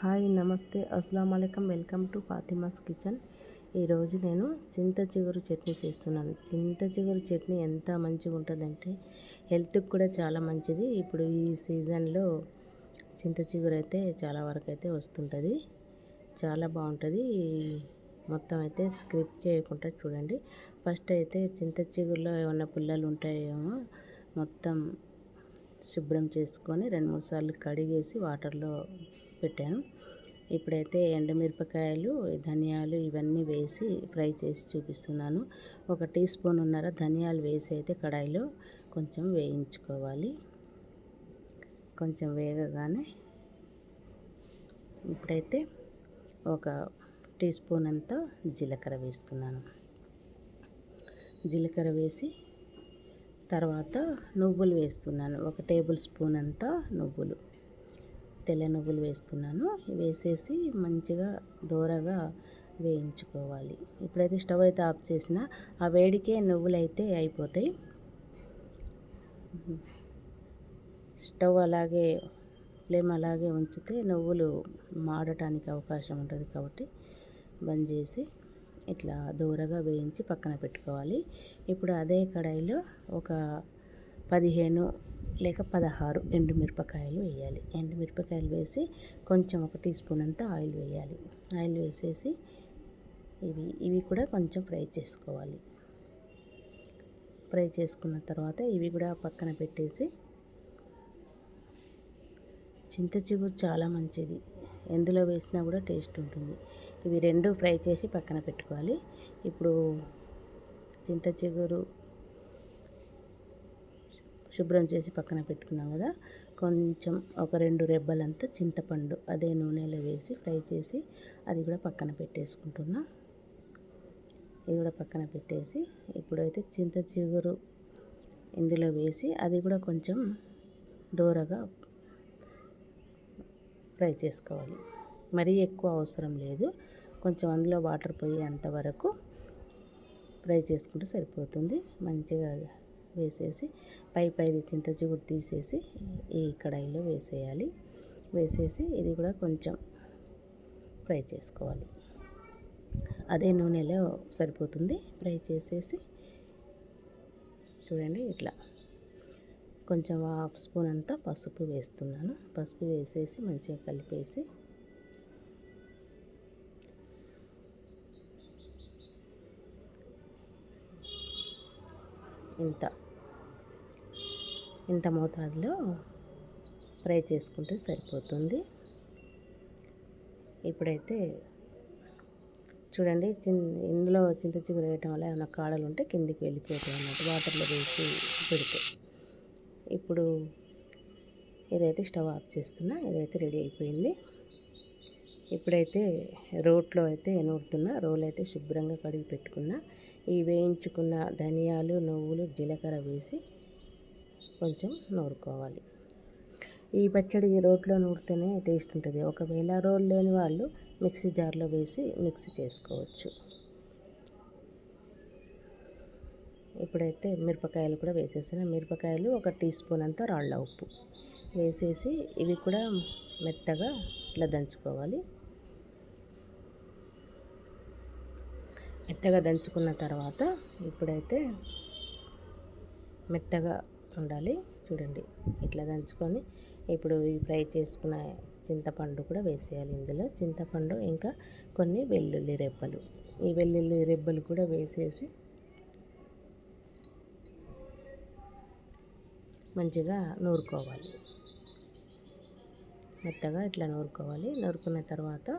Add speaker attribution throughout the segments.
Speaker 1: Hi నమస్తే అస్సలం అయికం వెల్కమ్ టు ఫాతిమాస్ కిచెన్. ఈరోజు నేను చింత చిగురు చట్నీ చేస్తున్నాను. చింత చిగురు చట్నీ ఎంత మంచిగా ఉంటుందంటే హెల్త్కి కూడా చాలా మంచిది. ఇప్పుడు ఈ సీజన్లో చింత చిగురు అయితే చాలా వరకు అయితే వస్తుంటుంది. చాలా బాగుంటుంది. మొత్తం అయితే స్క్రిప్ట్ చేయకుండా చూడండి. ఫస్ట్ అయితే చింత చిగురులో ఏమైనా పుల్లలు ఉంటాయేమో మొత్తం శుభ్రం చేసుకొని రెండు మూడు సార్లు కడిగేసి వాటర్లో పెట్టాను. ఇప్పుడైతే ఎండుమిరపకాయలు ధనియాలు ఇవన్నీ వేసి ఫ్రై చేసి చూపిస్తున్నాను. ఒక టీ స్పూన్ ఉన్నర ధనియాలు వేసి అయితే కడాయిలో కొంచెం వేయించుకోవాలి. కొంచెం వేగగానే ఇప్పుడైతే ఒక టీ స్పూన్ అంతా జీలకర్ర వేస్తున్నాను. జీలకర్ర వేసి తర్వాత నువ్వులు వేస్తున్నాను. ఒక టేబుల్ స్పూన్ అంతా నువ్వులు. తెల్ల నువ్వులు వేస్తున్నాను వేసేసి మంచిగా దోరగా వేయించుకోవాలి. ఇప్పుడైతే స్టవ్ అయితే ఆఫ్ చేసిన. ఆ వేడికే నువ్వులు అయితే అయిపోతాయి. స్టవ్ అలాగే ఫ్లేమ్ అలాగే ఉంచితే నువ్వులు మాడటానికి అవకాశం ఉంటుంది కాబట్టి బంద్ చేసి ఇట్లా దూరగా వేయించి పక్కన పెట్టుకోవాలి. ఇప్పుడు అదే కడాయిలో ఒక పదిహేను లేక పదహారు ఎండుమిరపకాయలు వేయాలి. ఎండుమిరపకాయలు వేసి కొంచెం ఒక టీ స్పూన్ అంతా ఆయిల్ వేయాలి. ఆయిల్ వేసేసి ఇవి ఇవి కూడా కొంచెం ఫ్రై చేసుకోవాలి. ఫ్రై చేసుకున్న తర్వాత ఇవి కూడా పక్కన పెట్టేసి చింత చిగురు చాలా మంచిది. ఎందులో వేసినా కూడా టేస్ట్ ఉంటుంది. ఇవి రెండు ఫ్రై చేసి పక్కన పెట్టుకోవాలి. ఇప్పుడు చింత చిగురు శుభ్రం చేసి పక్కన పెట్టుకున్నాం కదా. కొంచెం ఒక రెండు రెబ్బలంతా చింతపండు అదే నూనెలో వేసి ఫ్రై చేసి అది కూడా పక్కన పెట్టేసుకుంటున్నా. ఇది కూడా పక్కన పెట్టేసి ఇప్పుడైతే చింత చిగురు ఇందులో వేసి అది కూడా కొంచెం దూరగా ఫ్రై చేసుకోవాలి. మరీ ఎక్కువ అవసరం లేదు. కొంచెం అందులో వాటర్ పోయేంత వరకు ఫ్రై చేసుకుంటే సరిపోతుంది. మంచిగా వేసేసి పై పైది చింత చిగురు తీసేసి ఈ కడాయిలో వేసేయాలి. వేసేసి ఇది కూడా కొంచెం ఫ్రై చేసుకోవాలి. అదే నూనెలో సరిపోతుంది. ఫ్రై చేసేసి చూడండి ఇట్లా కొంచెం హాఫ్ స్పూన్ అంతా పసుపు వేస్తున్నాను. పసుపు వేసేసి మంచిగా కలిపేసి ఇంత ఇంత మోతాదులో ఫ్రై చేసుకుంటే సరిపోతుంది. ఇప్పుడైతే చూడండి చిన్ ఇందులో చింత చిగురు వేయటం వల్ల ఏమైనా కాడలు ఉంటే కిందికి వెళ్ళిపోతాయి అన్నట్టు వాటర్లో వేసి పెడితే. ఇప్పుడు ఇదైతే స్టవ్ ఆఫ్ చేస్తున్నా ఇదైతే రెడీ అయిపోయింది. ఇప్పుడైతే రోట్లో అయితే నూరుతున్నా రోలు అయితే శుభ్రంగా కడిగి పెట్టుకున్నా. ఈ వేయించుకున్న ధనియాలు నువ్వులు జీలకర్ర వేసి కొంచెం నూరుకోవాలి. ఈ పచ్చడి రోట్లో నూరితేనే టేస్ట్ ఉంటుంది. ఒకవేళ రోల్ లేని వాళ్ళు మిక్సీ జార్లో వేసి మిక్సీ చేసుకోవచ్చు. ఇప్పుడైతే మిరపకాయలు కూడా వేసేసిన మిరపకాయలు ఒక టీ స్పూన్ అంతా రాళ్ళ ఉప్పు వేసేసి ఇవి కూడా మెత్తగా ఇట్లా దంచుకోవాలి. మెత్తగా దంచుకున్న తర్వాత ఇప్పుడైతే మెత్తగా ఉండాలి. చూడండి ఇట్లా దంచుకొని ఇప్పుడు ఈ ఫ్రై చేసుకున్న చింతపండు కూడా వేసేయాలి ఇందులో. చింతపండు ఇంకా కొన్ని వెల్లుల్లి రెబ్బలు. ఈ వెల్లుల్లి రెబ్బలు కూడా వేసేసి మంచిగా నూరుకోవాలి. మెత్తగా ఇట్లా నూరుకోవాలి. నూరుకున్న తర్వాత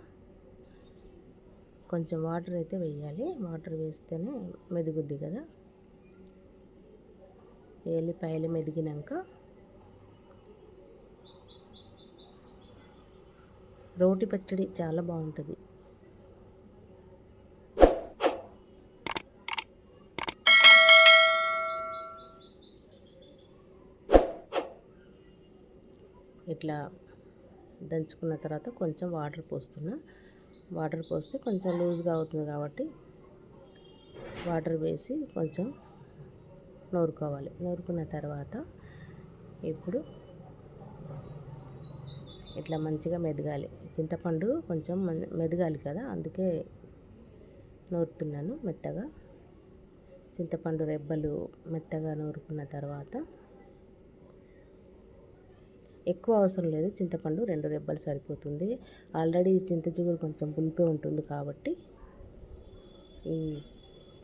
Speaker 1: కొంచెం వాటర్ అయితే వేయాలి వాటర్ వేస్తేనే మెదుగుద్ది కదా. ఎల్లిపాయలు మెదిగినాక రోటి పచ్చడి చాలా బాగుంటుంది. ఇట్లా దంచుకున్న తర్వాత కొంచెం వాటర్ పోస్తున్నా. వాటర్ పోస్తే కొంచెం లూజ్గా అవుతుంది కాబట్టి వాటర్ వేసి కొంచెం నూరుకోవాలి. నూరుకున్న తర్వాత ఇప్పుడు ఇట్లా మంచిగా మెదగాలి. చింతపండు కొంచెం మెదగాలి కదా అందుకే నూరుతున్నాను మెత్తగా. చింతపండు రెబ్బలు మెత్తగా నూరుకున్న తర్వాత ఎక్కువ అవసరం లేదు. చింతపండు రెండు రెబ్బలు సరిపోతుంది. ఆల్రెడీ చింత చిగురు కొంచెం పులిపే ఉంటుంది కాబట్టి ఈ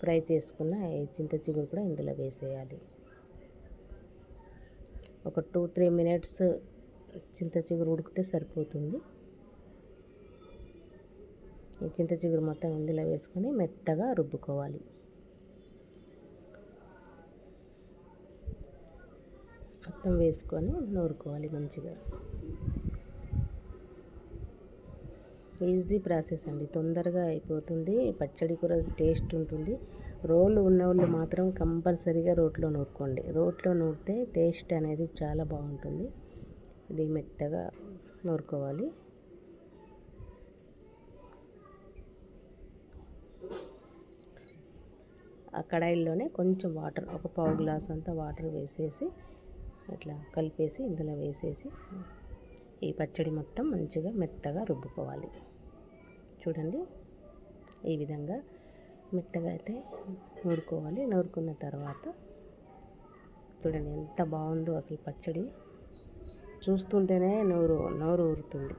Speaker 1: ఫ్రై చేసుకున్న ఈ చింత చిగురు కూడా ఇందులో వేసేయాలి. ఒక టూ త్రీ మినిట్స్ చింత చిగురు ఉడికితే సరిపోతుంది. ఈ చింత చిగురు మొత్తం ఇందులో వేసుకొని మెత్తగా రుబ్బుకోవాలి. మొత్తం వేసుకొని నూరుకోవాలి మంచిగా. ఈజీ ప్రాసెస్ అండి. తొందరగా అయిపోతుంది. పచ్చడి కూర టేస్ట్ ఉంటుంది. రోలు ఉన్న వాళ్ళు మాత్రం కంపల్సరీగా రోట్లో నూరుకోండి. రోట్లో నూరితే టేస్ట్ అనేది చాలా బాగుంటుంది. ఇది మెత్తగా నూరుకోవాలి. ఆ కడాయిల్లోనే కొంచెం వాటర్ ఒక పావు గ్లాస్ అంతా వాటర్ వేసేసి అట్లా కలిపేసి ఇందులో వేసేసి ఈ పచ్చడి మొత్తం మంచిగా మెత్తగా రుబ్బుకోవాలి. చూడండి ఈ విధంగా మెత్తగా అయితే నూరుకోవాలి. నూరుకున్న తర్వాత చూడండి ఎంత బాగుందో అసలు పచ్చడి. చూస్తుంటేనే నోరు నోరు ఊరుతుంది.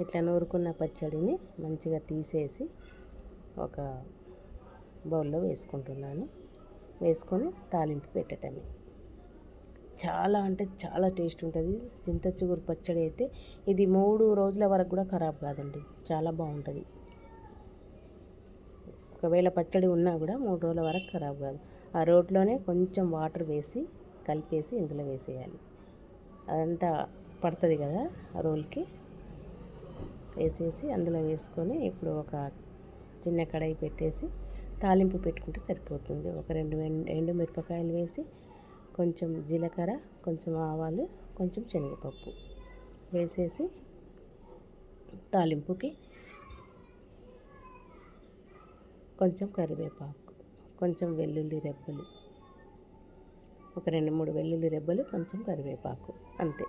Speaker 1: ఇట్లా నూరుకున్న పచ్చడిని మంచిగా తీసేసి ఒక బౌల్లో వేసుకుంటున్నాను. వేసుకొని తాలింపు పెట్టటమే. చాలా అంటే చాలా టేస్ట్ ఉంటుంది. చింత చిగురు పచ్చడి అయితే ఇది మూడు రోజుల వరకు కూడా ఖరాబ్ కాదండి. చాలా బాగుంటుంది. ఒకవేళ పచ్చడి ఉన్నా కూడా మూడు రోజుల వరకు ఖరాబ్ కాదు. ఆ రోట్లోనే కొంచెం వాటర్ వేసి కలిపేసి ఇందులో వేసేయాలి. అదంతా పడుతుంది కదా ఆ రోల్కి. వేసేసి అందులో వేసుకొని ఇప్పుడు ఒక చిన్న కడాయి పెట్టేసి తాలింపు పెట్టుకుంటే సరిపోతుంది. ఒక రెండు ఎండు మిరపకాయలు వేసి కొంచెం జీలకర్ర కొంచెం ఆవాలు కొంచెం శనగపప్పు వేసేసి తాలింపుకి కొంచెం కరివేపాకు కొంచెం వెల్లుల్లి రెబ్బలు ఒక రెండు మూడు వెల్లుల్లి రెబ్బలు కొంచెం కరివేపాకు అంతే.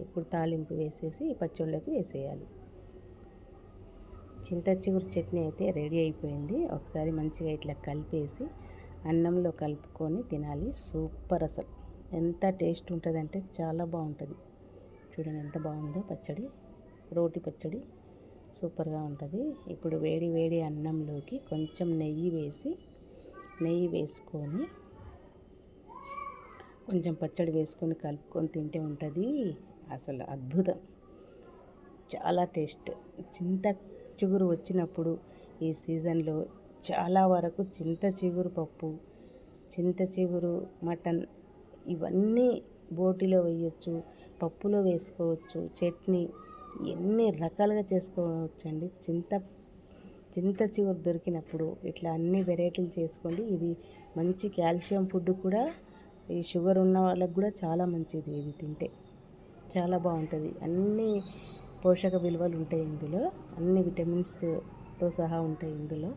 Speaker 1: ఇప్పుడు తాలింపు వేసేసి పచ్చళ్ళకి వేసేయాలి. చింత చిగురు చట్నీ అయితే రెడీ అయిపోయింది. ఒకసారి మంచిగా ఇట్లా కలిపేసి అన్నంలో కలుపుకొని తినాలి. సూపర్ అసలు. ఎంత టేస్ట్ ఉంటుందంటే చాలా బాగుంటుంది. చూడండి ఎంత బాగుందో పచ్చడి. రోటి పచ్చడి సూపర్గా ఉంటుంది. ఇప్పుడు వేడి వేడి అన్నంలోకి కొంచెం నెయ్యి వేసి నెయ్యి వేసుకొని కొంచెం పచ్చడి వేసుకొని కలుపుకొని తింటే ఉంటుంది. అసలు అద్భుతం. చాలా టేస్ట్. చింత చిగురు వచ్చినప్పుడు ఈ సీజన్లో చాలా వరకు చింత చిగురు పప్పు చింత చిగురు మటన్ ఇవన్నీ బోటిలో వేయచ్చు పప్పులో వేసుకోవచ్చు చట్నీ ఎన్ని రకాలుగా చేసుకోవచ్చు అండి చింత చింత చిగురు దొరికినప్పుడు ఇట్లా అన్ని వెరైటీలు చేసుకోండి. ఇది మంచి కాల్షియం ఫుడ్ కూడా ఈ షుగర్ ఉన్న వాళ్ళకి కూడా చాలా మంచిది ఇది తింటే. చాలా బాగుంటుంది. అన్ని పోషక విలువలు ఉంటాయి ఇందులో. అన్ని విటమిన్స్తో సహా ఉంటాయి ఇందులో.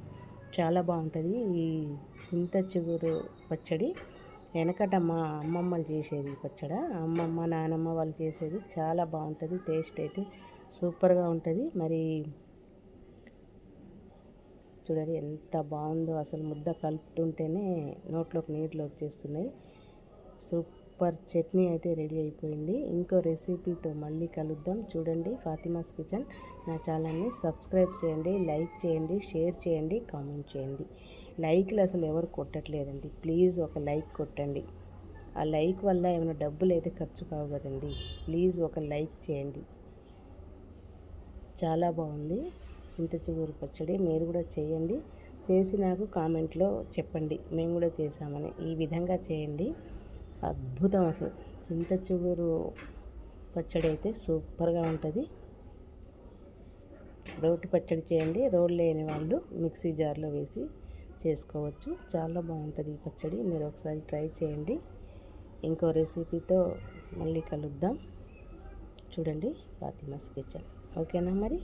Speaker 1: చాలా బాగుంటుంది. ఈ చింత చిగురు పచ్చడి వెనకట మా అమ్మమ్మలు చేసేది పచ్చడ. అమ్మమ్మ నానమ్మ వాళ్ళు చేసేది చాలా బాగుంటుంది. టేస్ట్ అయితే సూపర్గా ఉంటుంది. మరి చూడండి ఎంత బాగుందో అసలు ముద్ద కలుపుతుంటేనే నోట్లోకి నీటిలో వచ్చేస్తున్నాయి. సూప్ సూపర్ చట్నీ అయితే రెడీ అయిపోయింది. ఇంకో రెసిపీతో మళ్ళీ కలుద్దాం. చూడండి ఫాతిమాస్ కిచెన్ నా ఛానల్ని సబ్స్క్రైబ్ చేయండి లైక్ చేయండి షేర్ చేయండి కామెంట్ చేయండి. లైక్లు అసలు ఎవరు కొట్టట్లేదండి. ప్లీజ్ ఒక లైక్ కొట్టండి. ఆ లైక్ వల్ల ఏమైనా డబ్బులు అయితే ఖర్చు కావు కదండి. ప్లీజ్ ఒక లైక్ చేయండి. చాలా బాగుంది. చింత చిగురు పచ్చడి మీరు కూడా చేయండి. చేసి నాకు కామెంట్లో చెప్పండి. మేము కూడా చేసామని ఈ విధంగా చేయండి. అద్భుతం అసలు. చింత చిగురు పచ్చడి అయితే సూపర్గా ఉంటుంది. రోటి పచ్చడి చేయండి. రోల్ లేని వాళ్ళు మిక్సీ జార్లో వేసి చేసుకోవచ్చు. చాలా బాగుంటుంది ఈ పచ్చడి. మీరు ఒకసారి ట్రై చేయండి. ఇంకో రెసిపీతో మళ్ళీ కలుద్దాం. చూడండి ఫాతిమాస్ కిచెన్. ఓకేనా మరి?